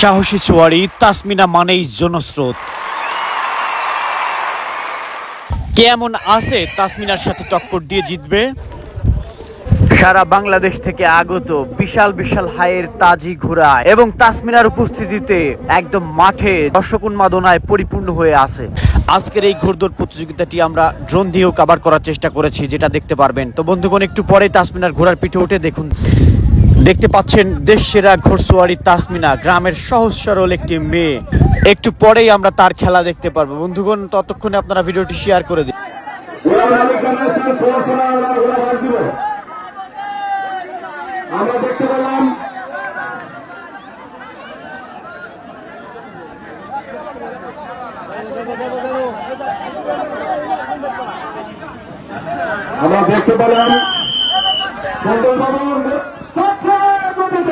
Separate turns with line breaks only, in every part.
সাহসী চুয়ারি তাসমিনা মানেই জনস্রোত। কেমন আছে তাসমিনার সাথে টক্কর দিয়ে জিতবে? সারা বাংলাদেশ থেকে আগত বিশাল বিশাল হায়ের তাজি ঘোড়া এবং তাসমিনার উপস্থিতিতে একদম মাঠে দর্শক উন্মাদনায় পরিপূর্ণ হয়ে আছে। আজকের এই ঘোড়দৌড় প্রতিযোগিতাটি আমরা ড্রোন দিয়েও কাভার করার চেষ্টা করেছি যেটা দেখতে পারবেন। তো বন্ধুগণ একটু পরে তাসমিনার ঘোড়ার পিঠে উঠে দেখুন। দেখতে পাচ্ছেন দেশ সেরা ঘোড়সওয়ারি তাসমিনা, গ্রামের সহজ সরল একটি মেয়ে। একটু পরেই আমরা তার খেলা দেখতে পারব। বন্ধুগণ, ততক্ষণে আপনারা ভিডিওটি শেয়ার করে দিন।
আমরা দেখতে পেলাম আমরা দেখতে পেলাম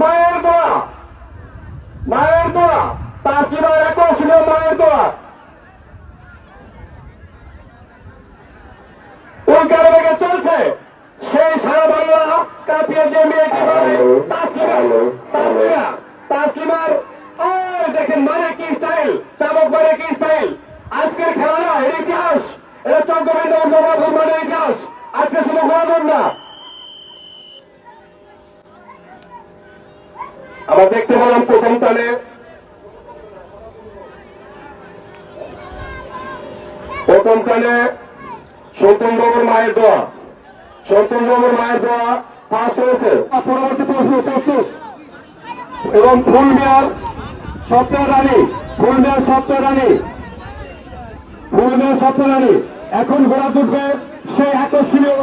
মায়ের দোয়া। মায়ের দোয়া। তাসিনার আকর্ষণীয় মায়ের দোয়া। উল্কার বেগে চলছে। সেই সারা বাংলা কাঁপিয়ে যে মেয়েটি তাসিনা দেখেন মানে কি স্টাইল চাবক মানে কি স্টাইল। আজকের খেলা এর ইতিহাস এটা চন্দ্রবিন্দ মানের ইতিহাস। আজকে শুধু ঘোরানোর না। আবার দেখতে পেলাম প্রথম টানে। প্রথম টানে সন্তন বাবুর মায়ের দোয়া। সন্তন বাবুর মায়ের দোয়া পাশ হয়েছে। পরবর্তী প্রশ্ন প্রস্তুত এবং ফুল মেয়ার সপ্তাহ রানী ফুল মেয়ার সপ্তাহ রানী ফুল মেয়ার সপ্তাহ রানী। এখন ঘোড়া তুলবে সেই আকর্ষণীয়